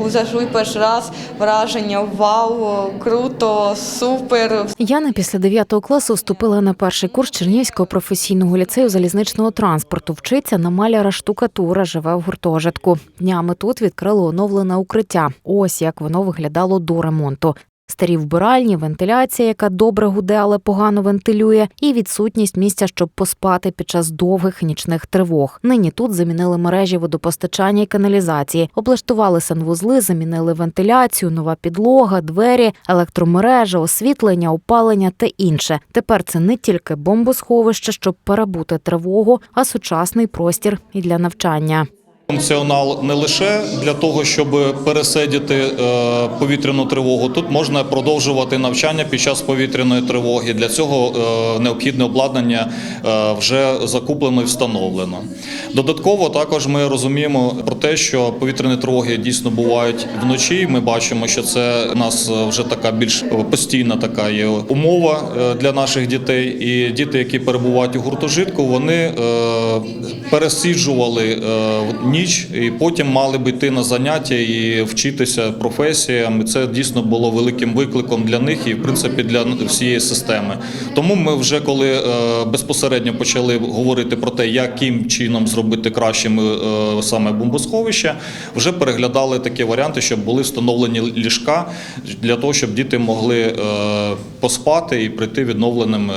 Коли зайшли перший раз, враження вау, круто, супер. Яна після 9 класу вступила на перший курс Чернівського професійного ліцею залізничного транспорту. Вчиться на маляра штукатура, живе в гуртожитку. Днями тут відкрили оновлене укриття. Ось як воно виглядало до ремонту. Старі вбиральні, вентиляція, яка добре гуде, але погано вентилює, і відсутність місця, щоб поспати під час довгих нічних тривог. Нині тут замінили мережі водопостачання і каналізації, облаштували санвузли, замінили вентиляцію, нова підлога, двері, електромережа, освітлення, опалення та інше. Тепер це не тільки бомбосховище, щоб перебути тривогу, а сучасний простір і для навчання. Функціонал не лише для того, щоб пересидіти е, повітряну тривогу. Тут можна продовжувати навчання під час повітряної тривоги. Для цього е, необхідне обладнання е, вже закуплено і встановлено. Додатково також ми розуміємо про те, що повітряні тривоги дійсно бувають вночі. Ми бачимо, що це у нас вже така більш постійна така є умова для наших дітей. І діти, які перебувають у гуртожитку, вони пересиджували в ніч і потім мали б йти на заняття і вчитися професіям. Це дійсно було великим викликом для них і, в принципі, для всієї системи. Тому ми вже коли е, безпосередньо почали говорити про те, яким чином зробити кращими е, саме бомбосховища, вже переглядали такі варіанти, щоб були встановлені ліжка для того, щоб діти могли е, поспати і прийти відновленим е,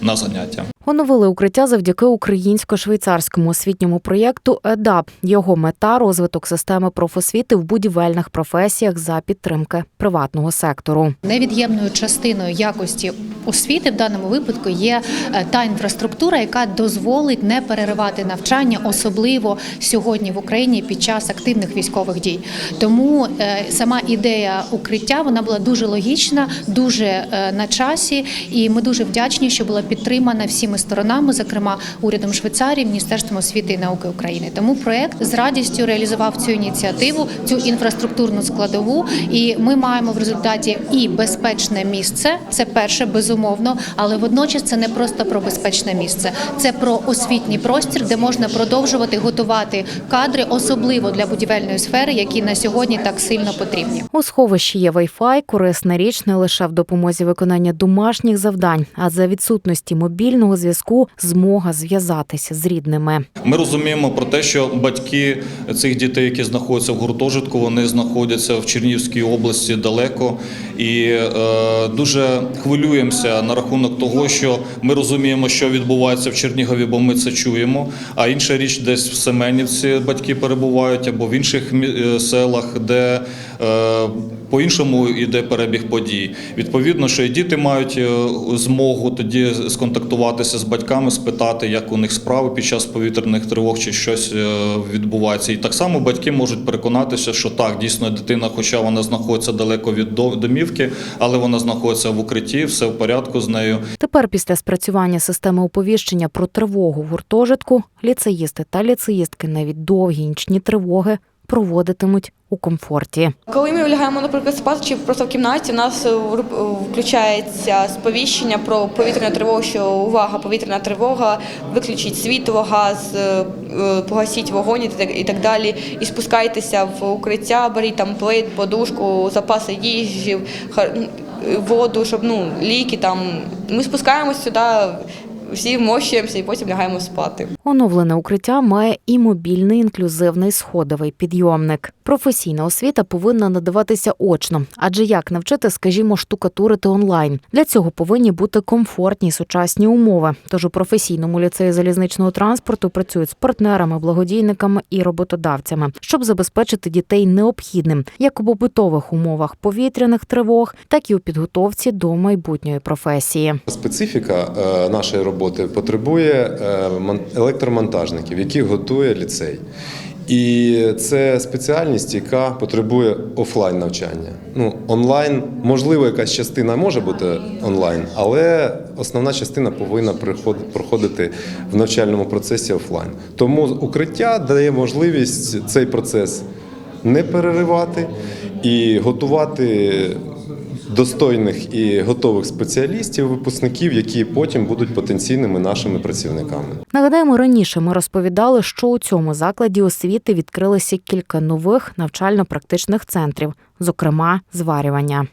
на заняття. Оновили укриття завдяки українсько-швейцарському освітньому проєкту ЕДАП. Його мета розвиток системи профосвіти в будівельних професіях за підтримки приватного сектору. Невід'ємною частиною якості освіти в даному випадку є е, та інфраструктура, яка дозволить не переривати навчання, особливо сьогодні в Україні під час активних військових дій. Тому е, сама ідея укриття вона була дуже логічна, дуже е, на часі, і ми дуже вдячні, що була підтримана всіми сторонами, зокрема урядом Швейцарії, Міністерством освіти і науки України. Тому проект з радістю реалізував цю ініціативу, цю інфраструктурну складову. І ми маємо в результаті і безпечне місце. Це перше безумовно, але водночас це не просто про безпечне місце, це про освітній простір, де можна продовжувати готувати кадри, особливо для будівельної сфери, які на сьогодні так сильно потрібні. У сховищі є Wi-Fi, корисна річ не лише в допомозі виконання домашніх завдань, а за відсутності мобільного зв'язку змога зв'язатися з рідними. Ми розуміємо про те, що батьки цих дітей, які знаходяться в гуртожитку, вони знаходяться в Чернігівській області далеко, і е, дуже хвилюємося на рахунок того, що ми розуміємо, що відбувається в Чернігові, бо ми це чуємо. А інша річ, десь в Семенівці батьки перебувають або в інших е, селах, де по-іншому йде перебіг подій. Відповідно, що і діти мають е, змогу тоді сконтактуватися з батьками, спитати, як у них справи під час повітряних тривог чи щось е, відбувається. І так само батьки можуть переконатися, що так, дійсно дитина, хоча вона знаходиться далеко від до- домівки, але вона знаходиться в укритті, все в порядку з нею. Тепер, після спрацювання системи оповіщення про тривогу в гуртожитку, ліцеїсти та ліцеїстки навіть довгі нічні тривоги проводитимуть у комфорті. Коли ми лягаємо, наприклад, спати чи просто в кімнаті, у нас е, включається сповіщення про повітряну тривогу, що увага, повітряна тривога, виключіть світло, газ, е, е, погасіть вогонь і так- далі. І спускайтеся в укриття, беріть там плед, подушку, запаси їжі, воду, щоб ну ліки там. Ми спускаємось сюди, всі вмощуємося і потім лягаємо спати. Оновлене укриття має і мобільний інклюзивний сходовий підйомник. Професійна освіта повинна надаватися очно, адже як навчити, скажімо, штукатурити онлайн. Для цього повинні бути комфортні сучасні умови. Тож у професійному ліцеї залізничного транспорту працюють з партнерами, благодійниками і роботодавцями, щоб забезпечити дітей необхідним як у побутових умовах повітряних тривог, так і у підготовці до майбутньої професії. Специфіка е, нашої роботи потребує е, електромонтажників, яких готує ліцей. І це спеціальність, яка потребує офлайн навчання. Ну, онлайн, можливо, якась частина може бути онлайн, але основна частина повинна проходити в навчальному процесі офлайн. Тому укриття дає можливість цей процес не переривати і готувати достойних і готових спеціалістів, випускників, які потім будуть потенційними нашими працівниками. Нагадаємо, раніше ми розповідали, що у цьому закладі освіти відкрилося кілька нових навчально-практичних центрів, зокрема зварювання.